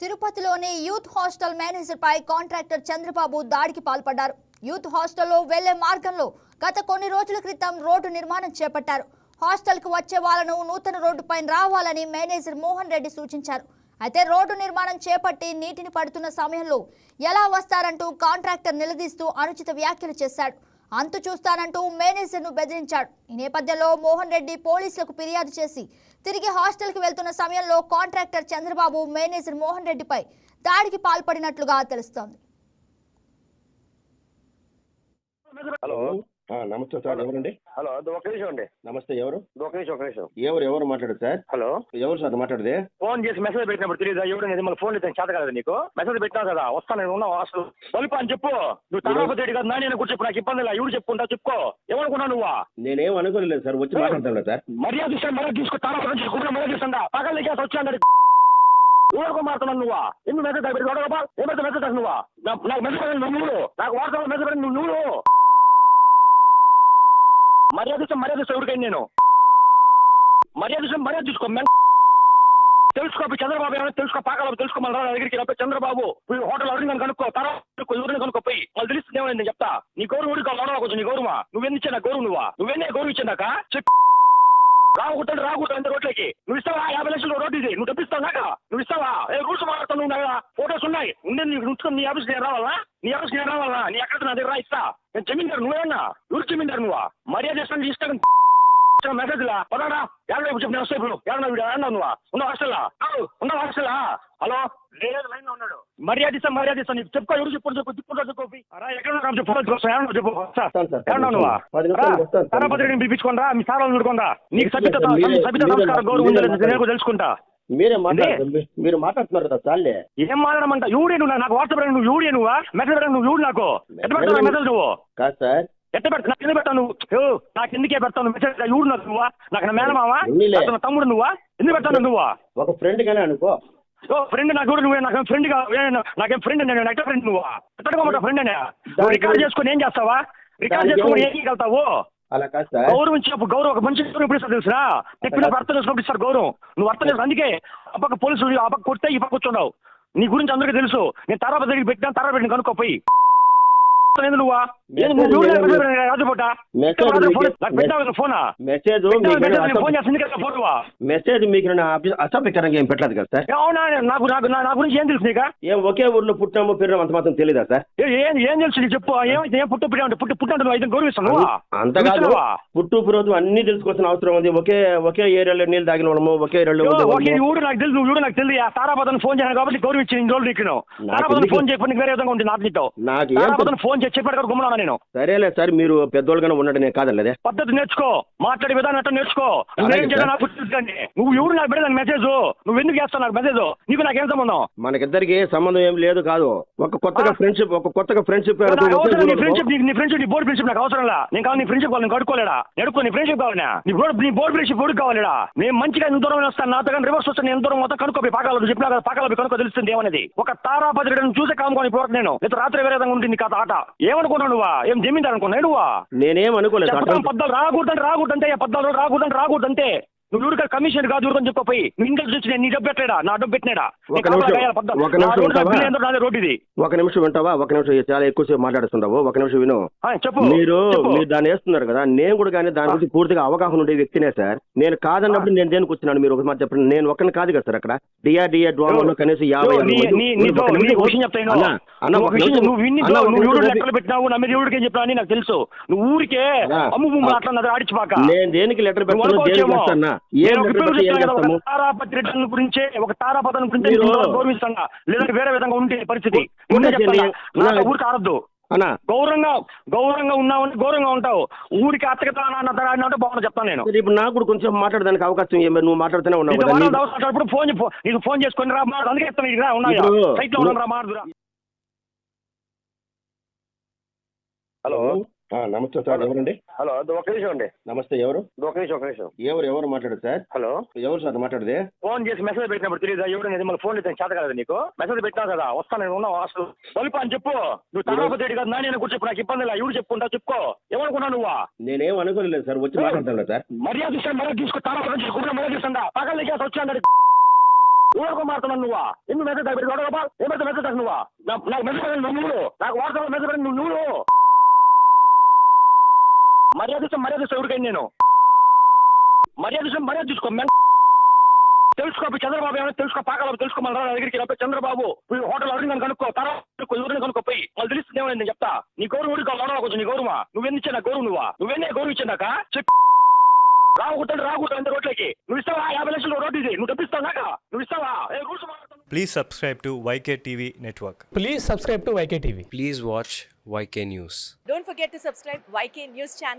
తిరుపతిలోని youth hostel manager పై contractor Chandrababu దాడికి పాల్పడ్డారు. యూత్ హాస్టల్లో వెళ్ళే మార్గంలో గత కొన్ని రోజుల క్రితం రోడ్డు నిర్మాణం చేపట్టారు. హాస్టల్కు వచ్చే వాళ్ళను నూతన రోడ్డుపై రావాలని మేనేజర్ మోహన్ రెడ్డి సూచించారు. అయితే రోడ్డు నిర్మాణం చేపట్టి నీటిని పడుతున్న సమయంలో ఎలా వస్తారంటూ కాంట్రాక్టర్ నిలదీస్తూ అనుచిత వ్యాఖ్యలు చేశాడు. అంతు చూస్తానంటూ మేనేజర్ను బెదిరించాడు. ఈ నేపథ్యంలో మోహన్ రెడ్డి పోలీసులకు ఫిర్యాదు చేసి తిరిగి హాస్టల్కి వెళ్తున్న సమయంలో కాంట్రాక్టర్ చంద్రబాబు మేనేజర్ మోహన్ రెడ్డిపై దాడికి పాల్పడినట్లుగా తెలుస్తోంది. హలో. నమస్తే సార్ ఎవరండి? హలో అది ఒక నిమిషం అండి. నమస్తే ఎవరు? ఒక నిమిషం ఒక నిమిషం. ఎవరు ఎవరు మాట్లాడారు సార్? హలో. ఎవరు సార్ మాట్లాడేది? ఫోన్ చేసి మెసేజ్ పెట్టినప్పుడు తెలియదా ఎవరు మళ్ళీ ఫోన్ చేత కదా నీకు? మెసేజ్ పెట్టినావు కదా వస్తాను నేను ఉన్నావు అసలు వలిపా అని చెప్పు. నువ్వు రెడ్డి కదా నేను కూడా చెప్పు నాకు ఇబ్బంది లేదు. ఎవరు చెప్పుకుంటా చెప్పుకో. ఏమనుకున్నావు నువ్వా? నేనేం అనుకోలేదు సార్ వచ్చి మాట్లాడతాను సార్. మర్యాద ఇస్తాను మర్యాద తీసుకో నుంచి కుటుంబం మర్యాద ఇస్తుందా పగల చేసి వచ్చాను ఎవరికో మారుతున్నావు నువ్వా? ఎందుకు మెసేజ్ పెట్టి ఏమైతే మెసేజ్ నువ్వా? నా- నాకు మెసేజ్ పెట్టిన నువ్వు నాకు వాట్సాప్ మెసేజ్ పెట్టిన నువ్వు నువ్వు మర్యాద ఇస్తాను మర్యాద ఇస్తాను ఎవరికైనా నేను? మర్యాద ఇస్తాను మర్యాద తీసుకో తెలుసుకో చంద్రబాబు ఏమైనా తెలుసుకో పాకాలి తెలుసుకో మన దగ్గరికి రా చంద్రబాబు హోటల్ ఎవరిని కానీ కనుక్కో తర్వాత ఎవరిని కనుక్కో పోయి వాళ్ళు తెలుస్తుంది ఏమైంది చెప్తా. నీ గౌరవం ఊరికి అడవ కొంచెం నీ గౌరవమా? నువ్వెందుకు ఇచ్చా గౌరవం నువ్వా? నువ్వెన్నే గౌరవం ఇచ్చాక చెప్పు. రాకుంటాడు రాకూడదు అంత రోడ్లకి నువ్వు ఇస్తావా? యాభై లక్షలు రోడ్డు ఇది నువ్వు డబ్బిస్తావు నాక? నువ్వు ఇస్తావా? ఏ రూల్స్ మాట్లాడుతావు నువ్వు ఫోటోస్ ఉన్నాయి. ఉండే నీకు ఉంచుకొని నీ ఆఫీస్ నేను రావాలా? నీ ఆఫీస్ నేను రావాలా? నీ ఎక్కడ నా దగ్గర రా ఇస్తా. నేను జమీందారు నువ్వేనా? ఎవరు జమీందారు నువ్వా? మర్యాద చేస్తాను ఇస్తాను మెసేజ్ లా? పదాడా యాభై చెప్పు నేను వస్తాయి ఇప్పుడు ఏమన్నా వీడు నువ్వా? ఉన్నావు హాస్టల్లా ఉన్నావు హాస్టల్లా హలో? లేదు లైన్ ఉన్నాడు. మర్యాద మర్యాద నీకు. చెప్పుకో ఎవరు చెప్పు చెప్పు తిప్పుకుంటా చెప్పు. రా ఎక్కడ ఉన్నావు? చెప్పు ఫోన్ కోసం ఏమన్నా చెప్పు. ఏమన్నా నువ్వా. తారాపత్రిని పిలిపించుకోండి రా. మీ సార్ చూడుకోండి. రా నీకు సభ్యత సభ్యత నమస్కారం గౌరవం ఉందో లేదో మీరే నేను తెలుసుకుంటా. మీరే మాట్లాడుతున్నారు మీరు మాట్లాడుతున్నారు కదా చాలే ఏం మాట్లాడమంట? యూడి నువ్వు నాకు వాట్సాప్ నువ్వు యూడి నువ్వా? మెసేజ్ నువ్వు యూడి నాకు. పెడతావు మెసేజ్ నువ్వు? కాదు సార్. ఎట్ట పెడతా? నాకు ఎందుకు పెడతావు నువ్వు? నాకు ఎందుకే పెడతావు? మెసేజ్ యూడు నాకు నువ్వా? నాకు నా మేనమావా. అతను తమ్ముడు నువ్వా? ఎందుకు పెడతావు నువ్వా? ఒక ఫ్రెండ్ గానే అనుకో. ఓ ఫ్రెండ్ నాకు కూడా నువ్వే? నాకు ఫ్రెండ్ నాకేం ఫ్రెండ్ నేను? ఎట్ట ఫ్రెండ్ నువ్వా? ఎట్టగా ఫ్రెండ్ అనే? రికార్డ్ చేసుకొని ఏం చేస్తావా? రికార్డ్ చేసుకొని ఏం చేయగలుగుతావు? అలా కాదు సార్. గౌరవం ఇచ్చినప్పుడు గౌరవం ఒక మంచి గౌరవం ఇప్పుడు తెలుసురా? చెప్పిన అర్థం చేసుకున్నప్పుడు ఇస్తారు గౌరవం. నువ్వు అర్థం చేసుకో అందుకే ఆ పక్క పోలీసులు ఆ పక్క కొడితే ఈ పక్క కూర్చున్నావు నీ గురించి అందరికీ తెలుసు. నేను తారా దగ్గరికి పెట్టినా తారా పెట్టిన కనుక్కోపోయి నువ్వా? మెసేజ్ మీకు- అసభ్యకరంగా ఏం పెట్టలేదు కదా సార్? అవునా? నాకు నాకు నా గురించి ఏం తెలుసు ఏం ఒకే ఊర్లో పుట్టినాము పెరిగినాము అంత మాత్రం తెలియదా సార్? ఏ- ఏం తెలుసు చెప్పు. ఏమైతే ఏం పుట్టు పుట్టి పుట్టి పుట్టి అయితే గౌరవిస్తాను నువ్వా? అంత కాదు. గౌరవిస్తావా? పుట్టు పురోజు అన్ని తెలుసుకోవాల్సిన అవసరం ఉంది. ఒకే ఒకే ఏరియాలో నీళ్ళు తాగిన వాళ్ళము ఒకే ఏరియాలో వాళ్ళము. ఊరు నాకు తెలుసు. ఊరు నాకు తెలియదు. తారాపదను ఫోన్ చేయను కాబట్టి గౌరవించి ఇన్ని రోజులు నీకు తారాపదను? ఫోన్ చేయకుండా వేరే విధంగా ఉంది నాకు నీతో. నాకు ఫోన్ చేసి చెప్పాడు కదా గుమ్మనా నేను సరేలే సార్ మీరు పెద్దోళ్ళుగానే ఉండడం నేను కాదలేదే పద్ధతి నేర్చుకో. మాట్లాడే విధానం ఎట్లా నేర్చుకో. చేయాలి. నాకు నువ్వు ఎవరు నాకు పెడదాను మెసేజ్ నువ్వు ఎందుకు చేస్తావు నాకు మెసేజ్ నీకు నాకేం సంబంధం? మనకిద్దరికి సంబంధం ఏం లేదు కాదు. ఒక కొత్తగా. ఫ్రెండ్షిప్ ఒక కొత్తగా ఫ్రెండ్షిప్ ఫ్రెండ్షిప్ నీ ఫ్రెండ్షిప్ నీ బోర్డు ఫ్రెండ్షిప్ నాకు అవసరం లా నేను కావాలి నీ ఫ్రెండ్షిప్ కావాలి కడుక్కోలేడా? నడుకో నీ ఫ్రెండ్షిప్ కావాలా నీ బోర్డు నీ బోర్డు ఫ్రెండ్షిప్ బోర్డు కావాలేడా నేను మంచిగా ఎంత దూరం వస్తాను నాతో కానీ రివర్స్ వస్తాను నేను ఎంత దూరం మొత్తం కనుక్కో పాకాలు చెప్పినా కదా పాకాలు కనుక్కో తెలుస్తుంది ఏమనేది? ఒక తారాపత్రికను చూసే కాముకోని ఇప్పుడు నేను. రాత్రి వేరే విధంగా ఉంటుంది కథ ఆట. ఏమనుకున్నావు నువ్వా? ఏం జమీందారు అనుకున్నావు నువ్వా నేనేం అనుకోలేదు. చెప్పడం పద్దాలు రాకూడదంటే రాకూడదంటే పద్దాలు రాకూడదంటే రాకూడదంటే. నువ్వు ఎవరికై కమిషన్ కాదు ఎవరికని చెప్పపోయి నువ్వు ఇంకా చూసి నేను నీ డబ్బు పెట్టలేడా నా డబ్బు పెట్టినాడా ఒక నిమిషం, ఒక నిమిషం ఉంటావా? రోడ్డు ఇది ఒక నిమిషం వింటావా ఒక నిమిషం చాలా ఎక్కువసేపు మాట్లాడుతుండవు. ఒక నిమిషం విను. చెప్పు. మీరు. మీరు దాన్ని వేస్తున్నారు కదా? నేను కూడా కానీ దాని గురించి పూర్తిగా అవగాహన ఉండే వ్యక్తినే సార్. నేను కాదన్నప్పుడు నేను దేనికి వచ్చినాను? మీరు ఒక మాట చెప్పండి. నేను ఒక్కని కాదు కదా సార్ అక్కడ? డిఆర్డిఏ డ్వామాలో కనీసం యాభై పెట్టినావు. నా మీద ఎవరికి చెప్పినా నాకు తెలుసు. నువ్వు ఊరికే అమ్ము ఆడిచిపాక నేను దేనికి లెటర్ దేనికి ఒక తారాపత్రికల గురించే ఒక తారాపత్రం గురించి మీరు- నేను గౌరవిస్తాను లేదంటే వేరే విధంగా ఉంటే పరిస్థితి. ఊరికి అన్నా. గౌరవంగా గౌరవంగా ఉన్నావని గౌరవంగా ఉంటావు. ఊరికి బాగుంది చెప్తాను నేను. ఇప్పుడు నాకు కూడా కొంచెం మాట్లాడడానికి అవకాశం ఏం నువ్వు మాట్లాడుతూనే ఉన్నావు ఫోన్ నీకు ఫోన్ చేసుకొని రా అందుకే చెప్తాను ఇక రా ఉన్నాయా ఇప్పుడు- సైట్లో ఉన్నాం రా మాట్లాడురా హలో. నమస్తే సార్ ఎవరండి? హలో ఒక నిమిషం అండి నమస్తే ఎవరు? ఒక నిమిషం ఒక నిమిషం. ఎవరు ఎవరు మాట్లాడారు సార్? హలో. ఎవరు సార్ మాట్లాడేది? ఫోన్ చేసి మెసేజ్ పెట్టినప్పుడు తెలియదా ఎవరు నేను మళ్ళీ ఫోన్ చేత కదా నీకు? మెసేజ్ పెట్టినావు కదా వస్తాను నేను ఉన్నావు అసలు. వలిపా అని చెప్పు. నువ్వు తారాపతి రెడ్డి కదా నేను కూడా చెప్పు నాకు ఇబ్బంది లేదు. ఎవరు చెప్పుకుంటా చెప్పుకో. ఏమనుకున్నావు నువ్వా? నేనేం అనుకోలేదు సార్ వచ్చి మాట్లాడతాను సార్. మర్యాద ఇస్తాను మర్యాద తీసుకో తారాపతి నుంచి కుటుంబం మర్యాద ఇస్తుందా పగల చేసి వచ్చాను మారుతున్నావు నువ్వా? ఎన్ని మెసేజ్ పెట్టి గొడవ ఏమైతే మెసేజ్ నువ్వా? నాకు మెసేజ్ నువ్వు నాకు వాట్సాప్ మెసేజ్ నువ్వు నువ్వు మర్యాద ఎవరికైనా నేను. మర్యాద మర్యాద తీసుకో మెంట తెలుసుకో చంద్రబాబు ఏమైనా తెలుసుకో పాకాల తెలుసుకో మన రా దగ్గరికి రా పోయి చంద్రబాబు హోటల్ అడిగి నన్ను కనుక్కో తర్వాత ఎవరిని కనుక్కో పోయి వాళ్ళు తెలుస్తుంది ఏమైనా నేను చెప్తా? నీ గౌరవం ఊరికి లోడవ కొంచెం నీ గౌరవమా? నువ్వెన్ని ఇచ్చా గౌరవం నువ్వా? నువ్వెన్నే గౌరవం ఇచ్చాక చెప్పు. రాకూడదు రాకూడదు అంత రోడ్లకి. నువ్వు ఇస్తావా? యాభై లక్షలు రోడ్డు ఇది. నువ్వు తప్పిస్తావు నాక? నువ్వు ఇస్తావా? Rules Please subscribe to YK TV Network. Please subscribe to YK TV. Please watch YK News. Don't forget to subscribe YK News channel.